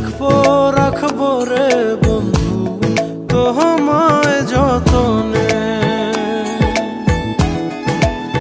রাখব রাখব রে বন্ধু। তো হমায় যত